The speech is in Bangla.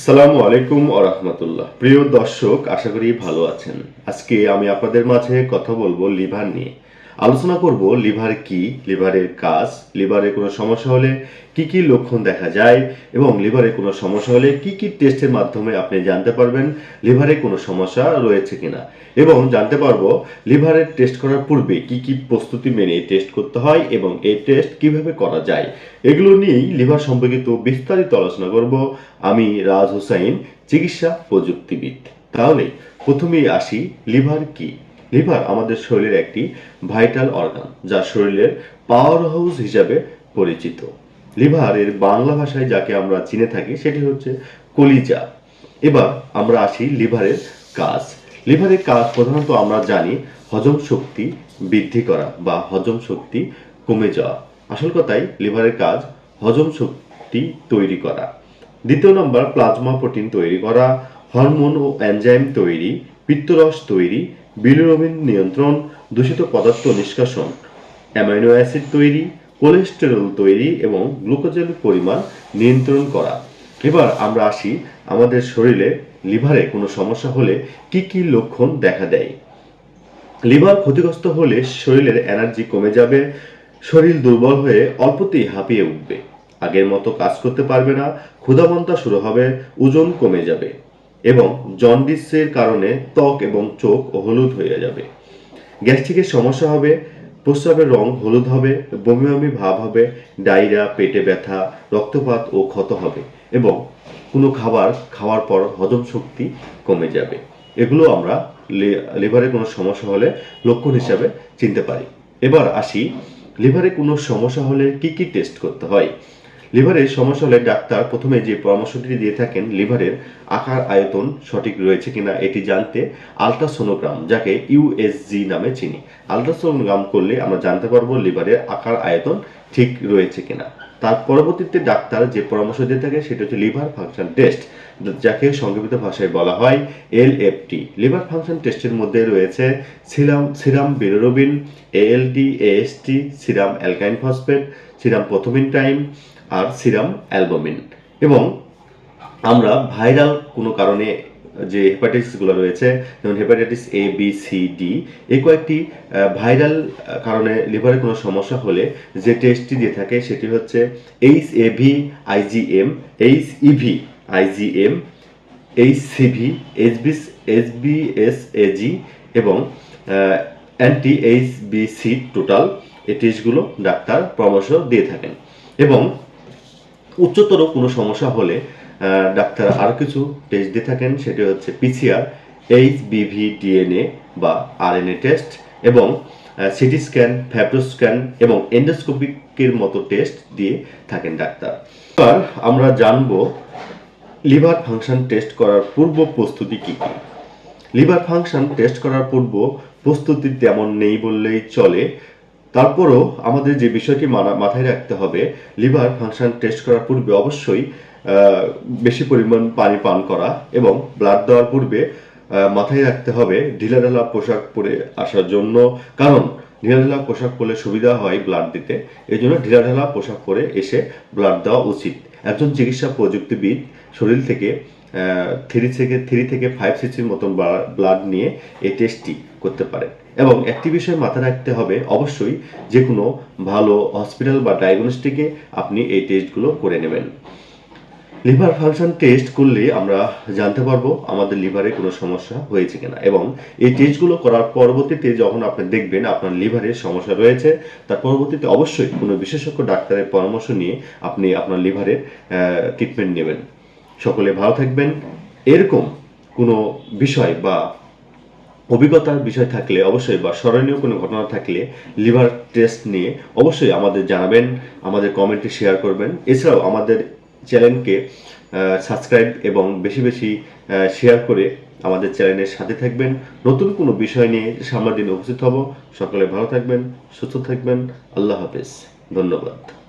আসসালামু আলাইকুম আরহামতুল্লাহ প্রিয় দর্শক, আশা করি ভালো আছেন। আজকে আমি আপনাদের মাঝে কথা বলব লিভার নিয়ে। আলোচনা করব লিভার কি, লিভারের কাজ, লিভারে কোনো সমস্যা হলে কি কি লক্ষণ দেখা যায় এবং লিভারে কোনো সমস্যা হলে কি কি টেস্টের মাধ্যমে আপনি জানতে পারবেন লিভারে কোনো সমস্যা রয়েছে কিনা। এবং জানতে পারব লিভারের টেস্ট করার পূর্বে কি কি প্রস্তুতি মেনে টেস্ট করতে হয় এবং এই টেস্ট কীভাবে করা যায়। এগুলো নিয়েই লিভার সম্পর্কিত বিস্তারিত আলোচনা করব। আমি রাজ হোসাইন, চিকিৎসা প্রযুক্তিবিদ। তাহলে প্রথমেই আসি লিভার কি। লিভার আমাদের শরীরের একটি ভাইটাল অর্গান, যা শরীরের পাওয়ার হাউস হিসাবে পরিচিত। লিভারের বাংলা ভাষায় যাকে আমরা চিনে থাকি, সেটি হচ্ছে কলিজা। এবার আমরা আসি লিভারের কাজ। লিভারের কাজ প্রধানত আমরা জানি হজম শক্তি বৃদ্ধি করা বা হজম শক্তি কমে যাওয়া। আসল কথাই লিভারের কাজ হজম শক্তি তৈরি করা। দ্বিতীয় নম্বর, প্লাজমা প্রোটিন তৈরি করা, হরমোন ও এনজাইম তৈরি, পিত্তরস তৈরি বিলিরুবিন নিয়ন্ত্রণ, দূষিত পদার্থ নিষ্কাশন, অ্যামাইনো অ্যাসিড তৈরি, কোলেস্টেরল তৈরি এবং গ্লুকোজের পরিমাণ নিয়ন্ত্রণ করা। এবার আমরা আসি আমাদের শরীরে লিভারে কোনো সমস্যা হলে কি কি লক্ষণ দেখা দেয়। লিভার ক্ষতিগ্রস্ত হলে শরীরের এনার্জি কমে যাবে, শরীর দুর্বল হয়ে অল্পতেই হাঁপিয়ে উঠবে। আগের মতো কাজ করতে পারবে না ক্ষুধামন্তা শুরু হবে, ওজন কমে যাবে। এবং জন্ডিসের কারণে ত্বক এবং চোখ হলুদ হয়ে যাবে। গ্যাস্ট্রিকের সমস্যা হবে, প্রস্রাবের রং হলুদ হবে বমি বমি ভাব হবে, ডায়রিয়া, পেটে ব্যথা, রক্তপাত ও ক্ষত হবে এবং কোনো খাবার খাওয়ার পর হজম শক্তি কমে যাবে। এগুলো আমরা লিভারে কোনো সমস্যা হলে লক্ষণ হিসাবে চিনতে পারি। এবার আসি, লিভারে কোনো সমস্যা হলে কি কি টেস্ট করতে হয়? লিভারের সমস্যা হলে ডাক্তার প্রথমে যে পরামর্শটি দিয়ে থাকেন, লিভারের আকার আয়তন সঠিক রয়েছে কিনা এটি জানতে আলট্রাসোনোগ্রাম, যাকে ইউএসজি নামে চিনি। আলট্রাসোনোগ্রাম করলে আমরা জানতে পারব লিভারের আকার আয়তন ঠিক রয়েছে কিনা। তার পরবর্তীতে ডাক্তার যে পরামর্শ দিয়ে থাকে সেটা হচ্ছে লিভার ফাংশন টেস্ট, যাকে সংক্ষিপ্ত ভাষায় বলা হয় এলএফটি লিভার ফাংশন টেস্টের মধ্যে রয়েছে serum serum bilirubin ALD AST serum অ্যালকাইন phosphate, serum prothrombin time আর সিরাম অ্যালবুমিন। এবং আমরা ভাইরাল কোনো কারণে যে হেপাটাইটিসগুলো রয়েছে, যেমন hepatitis A B C D এই কয়েকটি ভাইরাল কারণে লিভারে কোনো সমস্যা হলে যে টেস্টটি দিয়ে থাকে সেটি হচ্ছে H A V IgM H EV IgM H CV HB HBs Ag এবং anti H B C total এই টেস্টগুলো ডাক্তার পরামর্শ দিয়ে থাকেন। এবং উচ্চতর কোনো সমস্যা হলে ডাক্তার আরও কিছু টেস্ট দিয়ে থাকেন, সেটি হচ্ছে পিসিআর এইচ বিভি ডিএনএ বা আরএনএ টেস্ট এবং সিটি স্ক্যান ফ্যাব্রো স্ক্যান এবং এন্ডোস্কোপিকের মতো টেস্ট দিয়ে থাকেন ডাক্তার। এবার আমরা জানব লিভার ফাংশন টেস্ট করার পূর্ব প্রস্তুতি কী কী? লিভার ফাংশন টেস্ট করার পূর্ব প্রস্তুতি তেমন নেই বললেই চলে। তারপরও আমাদের যে বিষয়টি মাথায় রাখতে হবে, লিভার ফাংশন টেস্ট করার পূর্বে অবশ্যই বেশি পরিমাণ পানি পান করা এবং ব্লাড দেওয়ার পূর্বে মাথায় রাখতে হবে, ঢিলাঢালা পোশাক পরে আসার জন্য। কারণ ঢিলাঢালা পোশাক পরলে সুবিধা হয় ব্লাড দিতে। এই জন্য ঢিলাঢালা পোশাক পরে এসে ব্লাড দেওয়া উচিত। একজন চিকিৎসা প্রযুক্তিবিদ শরীর থেকে থ্রি থেকে থ্রি থেকে ফাইভ সিসির মতন ব্লাড নিয়ে এই টেস্টটি করতে পারে। এবং একটি বিষয় মাথায় রাখতে হবে, অবশ্যই যে কোনো ভালো হসপিটাল বা ডায়াগনস্টিকে আপনি এই টেস্টগুলো করে নেবেন। লিভার ফাংশন টেস্ট করলে আমরা জানতে পারব আমাদের লিভারে কোনো সমস্যা হয়েছে কিনা। এবং এই টেস্টগুলো করার পরবর্তীতে যখন আপনি দেখবেন আপনার লিভারের সমস্যা রয়েছে, তার পরবর্তীতে অবশ্যই কোনো বিশেষজ্ঞ ডাক্তারের পরামর্শ নিয়ে আপনি আপনার লিভারের ট্রিটমেন্ট নেবেন। সকলে ভালো থাকবেন। এরকম কোনো বিষয় বা অভিজ্ঞতার বিষয় থাকলে অবশ্যই বা স্মরণীয় কোনো ঘটনা থাকলে লিভার টেস্ট নিয়ে অবশ্যই আমাদের জানাবেন, আমাদের কমেন্টে শেয়ার করবেন। এছাড়াও আমাদের চ্যানেলকে সাবস্ক্রাইব এবং বেশি বেশি শেয়ার করে আমাদের চ্যানেলের সাথে থাকবেন। নতুন কোনো বিষয় নিয়ে সামনের দিন উপস্থিত হব। সকলে ভালো থাকবেন, সুস্থ থাকবেন। আল্লাহ হাফেজ। ধন্যবাদ।